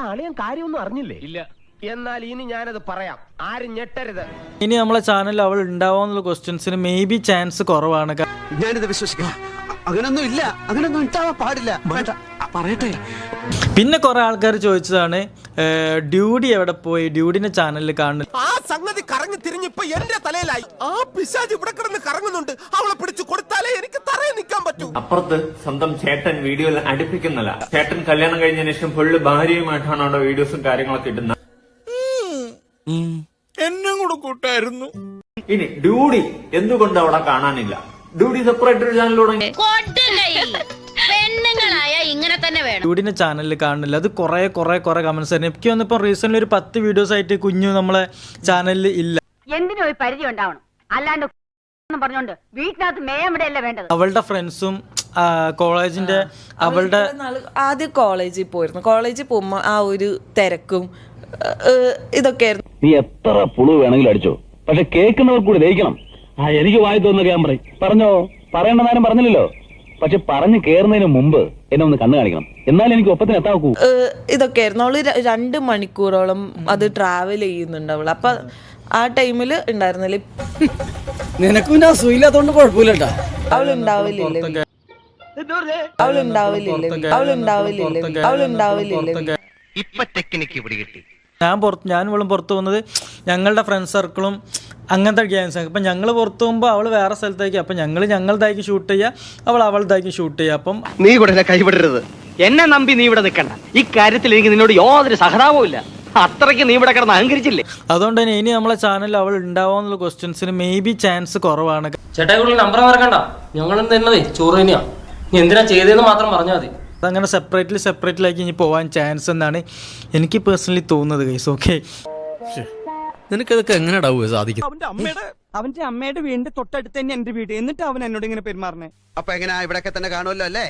അളിയൻ കാര്യമൊന്നും അറിഞ്ഞില്ലേ? ഇല്ല. എന്നാൽ ഇനി ഞാനത് പറയാം. ആരും ഞെട്ടരുത്. ഇനി നമ്മളെ ചാനലിൽ അവൾ ഉണ്ടാവാന്നുള്ള ക്വസ്റ്റ്യൻസിന് മേ ബി ചാൻസ് കുറവാണ് ഞാനിത് വിശ്വസിക്കാം. അങ്ങനൊന്നും ഇല്ല. അങ്ങനൊന്നും ഉണ്ടാവാൻ പാടില്ല. പറയട്ടെ. പിന്നെ കുറെ ആൾക്കാർ ചോദിച്ചതാണ് ഡ്യൂഡി എവിടെ പോയി? ഡ്യൂഡിന്റെ ചാനലിൽ കാണുന്നു ആ സംഗതി കറങ്ങി തിരിഞ്ഞിപ്പോ എന്റെ തലയിലായി. ആ പിശാജ് ഇവിടെ കിടന്ന് കറങ്ങുന്നുണ്ട്. അവളെ അപ്പുറത്ത് സ്വന്തം ചേട്ടൻ വീഡിയോയിൽ അടുപ്പിക്കുന്നില്ല. ചേട്ടൻ കല്യാണം കഴിഞ്ഞതിന് ശേഷം ഫുള്ള് ഭാര്യയുമായിട്ടാണ് അവിടെ വീഡിയോസും കാര്യങ്ങളൊക്കെ ഇടുന്നത്. എന്നും കൂടെ കൂട്ടായിരുന്നു. ഇനി ഡ്യൂഡി എന്തുകൊണ്ട് അവിടെ കാണാനില്ല? ഡ്യൂഡി സെപ്പറേറ്റ് ഒരു ചാനലിലൂടെ പെണ്ണുങ്ങളായ ഇങ്ങനെ തന്നെ വേണം. ഡ്യൂഡിന്റെ ചാനലിൽ കാണുന്നില്ല. അത് കുറെ കുറെ കുറെ കമന്റ്സ് ആയിരുന്നു. എനിക്ക് വന്നിപ്പോൾ റീസെന്റ് ഒരു പത്ത് വീഡിയോസ് ആയിട്ട് കുഞ്ഞു നമ്മളെ ചാനലിൽ ഇല്ല. എന്തിനും ഒരു പരിധി ഉണ്ടാവണം? അല്ലാണ്ട് എന്ന് പറഞ്ഞോണ്ട് വീട്ടിനകത്ത് മേയം അല്ല വേണ്ടത്? അവളുടെ ഫ്രണ്ട്സും കോളേജിന്റെ അവളുടെ ആദ്യം കോളേജിൽ പോയിരുന്നു. കോളേജിൽ പോകുമ്പോ ആ ഒരു തിരക്കും ഇതൊക്കെ ഇതൊക്കെയായിരുന്നു. നീ എത്ര പുളു വേണമെങ്കിലും അടിച്ചോ. പക്ഷെ കേൾക്കുന്നവർ കൂടി ദഹിക്കണം. ആ എനിക്ക് വായി തോന്നുന്ന ഞാൻ പറയും. പറഞ്ഞോ? നേരം പറഞ്ഞില്ലല്ലോ. പക്ഷെ പറഞ്ഞു കേറുന്നതിന് മുമ്പ് എന്നെ ഒന്ന് കണ്ണു കാണിക്കണം. എന്നാലും എനിക്ക് ഒപ്പത്തിന് എത്താൻ നോക്കൂ ആയിരുന്നു ഇതൊക്കെയായിരുന്നു. അവൾ രണ്ട് മണിക്കൂറോളം അത് ട്രാവൽ ചെയ്യുന്നുണ്ട് അവൾ. അപ്പൊ ആ ടൈമിൽ ഉണ്ടായിരുന്നില്ല? നിനക്കും പിന്നെ അസൂയില്ലാത്തോണ്ട് ഇപ്പൊ ടെക്നിക്ക് പിടികിട്ടി ഞാൻ പുറത്ത് ഞാൻ ഇവളും പുറത്ത് പോകുന്നത് ഞങ്ങളുടെ ഫ്രണ്ട് സർക്കിളും അങ്ങനത്തെ ഗ്യാങ്സ് അപ്പം ഞങ്ങൾ പുറത്ത് പോകുമ്പോൾ അവൾ വേറെ സ്ഥലത്തേക്ക്. അപ്പം ഞങ്ങൾ ഞങ്ങളുടേക്ക് ഷൂട്ട് ചെയ്യുക അവൾ അവളുടേക്ക് ഷൂട്ട് ചെയ്യുക അപ്പം നീ കൂടെ എന്നെ കൈവിടരുത്. എന്നെ നമ്പി നീ ഇവിടെ നിൽക്കണ്ട ഇക്കാര്യത്തിൽ എനിക്ക് നിന്നോട് യാതൊരു സഹതാപവും ഇല്ല. അത്രയ്ക്ക് നീ ഇവിടെ കിടന്ന് അഹങ്കരിച്ചില്ലേ? അതുകൊണ്ട് തന്നെ ഇനി നമ്മളെ ചാനലിൽ അവൾ ഉണ്ടാവാന്നുള്ള ക്വസ്റ്റ്യൻസിന് മേ ബി ചാൻസ് കുറവാണ്. ചേട്ടായി നമ്പർ മറക്കണ്ട. ഞങ്ങളും തന്നതേ ചോറ് തന്നെയാ. നീ എന്തിനാ ചെയ്തതെന്ന് മാത്രം പറഞ്ഞാൽ മതി. അതങ്ങനെ സെപ്പറേറ്റ്ലി സെപ്പറേറ്റിലേക്ക് ഇനി പോകാൻ ചാൻസ് എന്നാണ് എനിക്ക് പേഴ്സണലി തോന്നുന്നത് ഗൈസ് ഓക്കെ നിനക്കതൊക്കെ എങ്ങനെയാടാവുക സാധിക്കും അവന്റെ അമ്മയുടെ അവന്റെ അമ്മയുടെ വീടിന്റെ തൊട്ടടുത്ത് തന്നെ എന്റെ വീട്. എന്നിട്ട് അവൻ എന്നോട് ഇങ്ങനെ പെരുമാറണേ അപ്പൊ എങ്ങനെയാ ഇവിടെ തന്നെ കാണുമല്ലോ അല്ലേ?